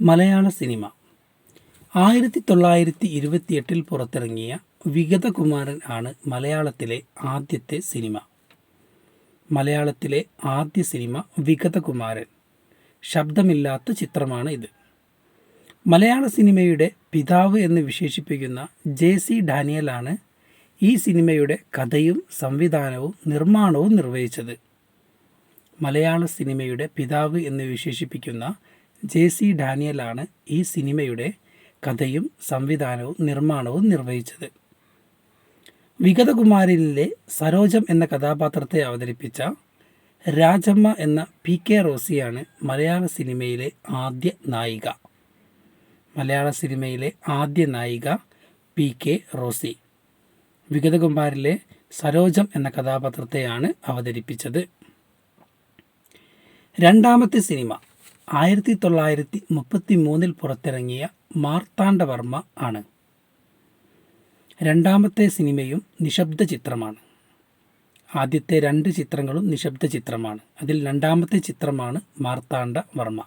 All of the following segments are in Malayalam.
മലയാള സിനിമ. ആയിരത്തി തൊള്ളായിരത്തി ഇരുപത്തിയെട്ടിൽ പുറത്തിറങ്ങിയ വിഗതകുമാരൻ ആണ് മലയാളത്തിലെ ആദ്യത്തെ സിനിമ. മലയാളത്തിലെ ആദ്യ സിനിമ വിഗതകുമാരൻ. ശബ്ദമില്ലാത്ത ചിത്രമാണ് ഇത്. മലയാള സിനിമയുടെ പിതാവ് എന്ന് വിശേഷിപ്പിക്കുന്ന ജെ സി ഡാനിയലാണ് ഈ സിനിമയുടെ കഥയും സംവിധാനവും നിർമ്മാണവും നിർവഹിച്ചത്. മലയാള സിനിമയുടെ പിതാവ് എന്ന് വിശേഷിപ്പിക്കുന്ന ജെ സി ഡാനിയലാണ് ഈ സിനിമയുടെ കഥയും സംവിധാനവും നിർമ്മാണവും നിർവഹിച്ചത്. വിഗതകുമാരനിലെ സരോജം എന്ന കഥാപാത്രത്തെ അവതരിപ്പിച്ച രാജമ്മ എന്ന പി കെ റോസിയാണ് മലയാള സിനിമയിലെ ആദ്യ നായിക. മലയാള സിനിമയിലെ ആദ്യ നായിക പി കെ റോസി. വിഗതകുമാരിലെ സരോജം എന്ന കഥാപാത്രത്തെയാണ് അവതരിപ്പിച്ചത്. രണ്ടാമത്തെ സിനിമ ആയിരത്തി തൊള്ളായിരത്തി മുപ്പത്തി മൂന്നിൽ പുറത്തിറങ്ങിയ മാർത്താണ്ഡവർമ്മ ആണ്. രണ്ടാമത്തെ സിനിമയും നിശബ്ദ ചിത്രമാണ്. ആദ്യത്തെ രണ്ട് ചിത്രങ്ങളും നിശബ്ദ ചിത്രമാണ്. അതിൽ രണ്ടാമത്തെ ചിത്രമാണ് മാർത്താണ്ഡ വർമ്മ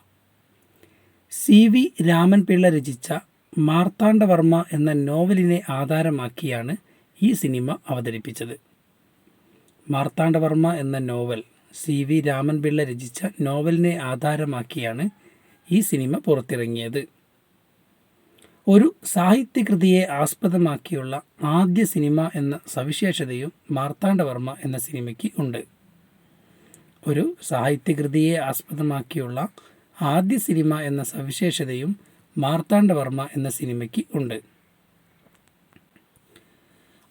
സി വി രാമൻപിള്ള രചിച്ച മാർത്താണ്ഡവർമ്മ എന്ന നോവലിനെ ആധാരമാക്കിയാണ് ഈ സിനിമ അവതരിപ്പിച്ചത്. മാർത്താണ്ഡവർമ്മ എന്ന നോവൽ സി വി രാമൻപിള്ള രചിച്ച നോവലിനെ ആധാരമാക്കിയാണ് ഈ സിനിമ പുറത്തിറങ്ങിയത്. ഒരു സാഹിത്യകൃതിയെ ആസ്പദമാക്കിയുള്ള ആദ്യ സിനിമ എന്ന സവിശേഷതയും മാർത്താണ്ഡവർമ്മ എന്ന സിനിമയ്ക്ക് ഉണ്ട്. ഒരു സാഹിത്യകൃതിയെ ആസ്പദമാക്കിയുള്ള ആദ്യ സിനിമ എന്ന സവിശേഷതയും മാർത്താണ്ഡവർമ്മ എന്ന സിനിമയ്ക്ക് ഉണ്ട്.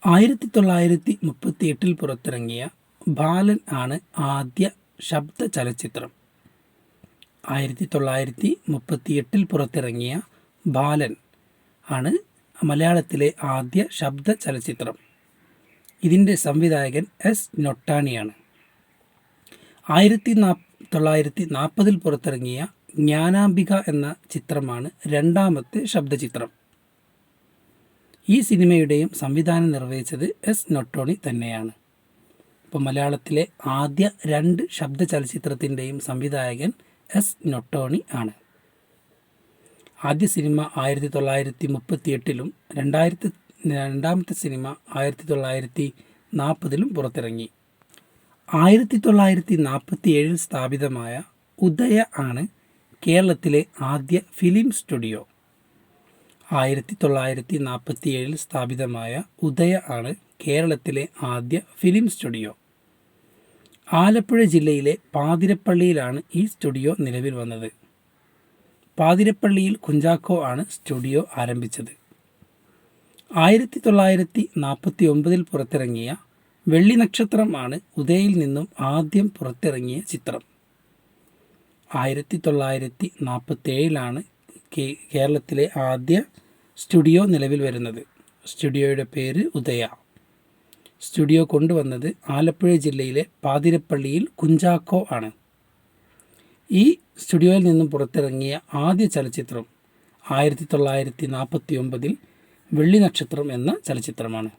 ആയിരത്തി തൊള്ളായിരത്തി മുപ്പത്തി എട്ടിൽ പുറത്തിറങ്ങിയ ബാലൻ ആണ് ആദ്യ ശബ്ദ ചലച്ചിത്രം. ആയിരത്തി തൊള്ളായിരത്തി മുപ്പത്തി എട്ടിൽ പുറത്തിറങ്ങിയ ബാലൻ ആണ് മലയാളത്തിലെ ആദ്യ ശബ്ദ ചലച്ചിത്രം. ഇതിന്റെ സംവിധായകൻ എസ് നൊട്ടാണിയാണ്. ആയിരത്തി നാ തൊള്ളായിരത്തി നാൽപ്പതിൽ പുറത്തിറങ്ങിയ ജ്ഞാനാംബിക എന്ന ചിത്രമാണ് രണ്ടാമത്തെ ശബ്ദചിത്രം. ഈ സിനിമയുടെയും സംവിധാനം നിർവഹിച്ചത് എസ് നൊട്ടോണി തന്നെയാണ്. ഇപ്പോൾ മലയാളത്തിലെ ആദ്യ രണ്ട് ശബ്ദ ചലച്ചിത്രത്തിന്റെയും സംവിധായകൻ എസ് നൊട്ടോണി ആണ്. ആദ്യ സിനിമ ആയിരത്തി തൊള്ളായിരത്തി മുപ്പത്തി എട്ടിലും രണ്ടായിരത്തി രണ്ടാമത്തെ സിനിമ ആയിരത്തി തൊള്ളായിരത്തി നാൽപ്പതിലും പുറത്തിറങ്ങി. ആയിരത്തി തൊള്ളായിരത്തി നാൽപ്പത്തി ഏഴിൽ സ്ഥാപിതമായ ഉദയ ആണ് കേരളത്തിലെ ആദ്യ ഫിലിം സ്റ്റുഡിയോ. ആയിരത്തി തൊള്ളായിരത്തി നാൽപ്പത്തി ഏഴിൽ സ്ഥാപിതമായ ഉദയ ആണ് കേരളത്തിലെ ആദ്യ ഫിലിം സ്റ്റുഡിയോ. ആലപ്പുഴ ജില്ലയിലെ പാതിരപ്പള്ളിയിലാണ് ഈ സ്റ്റുഡിയോ നിലവിൽ വന്നത്. പാതിരപ്പള്ളിയിൽ കുഞ്ചാക്കോ ആണ് സ്റ്റുഡിയോ ആരംഭിച്ചത്. ആയിരത്തി തൊള്ളായിരത്തി നാൽപ്പത്തി ഒമ്പതിൽ പുറത്തിറങ്ങിയ വെള്ളി നക്ഷത്രം ആണ് ഉദയിൽ നിന്നും ആദ്യം പുറത്തിറങ്ങിയ ചിത്രം. ആയിരത്തി തൊള്ളായിരത്തി നാൽപ്പത്തേഴിലാണ് കേരളത്തിലെ ആദ്യ സ്റ്റുഡിയോ നിലവിൽ വരുന്നത്. സ്റ്റുഡിയോയുടെ പേര് ഉദയ. സ്റ്റുഡിയോ കൊണ്ടുവന്നത് ആലപ്പുഴ ജില്ലയിലെ പാതിരപ്പള്ളിയിൽ കുഞ്ചാക്കോ ആണ്. ഈ സ്റ്റുഡിയോയിൽ നിന്നും പുറത്തിറങ്ങിയ ആദ്യ ചലച്ചിത്രം ആയിരത്തി തൊള്ളായിരത്തി നാൽപ്പത്തി ഒമ്പതിൽ വെള്ളി നക്ഷത്രം എന്ന ചലച്ചിത്രമാണ്.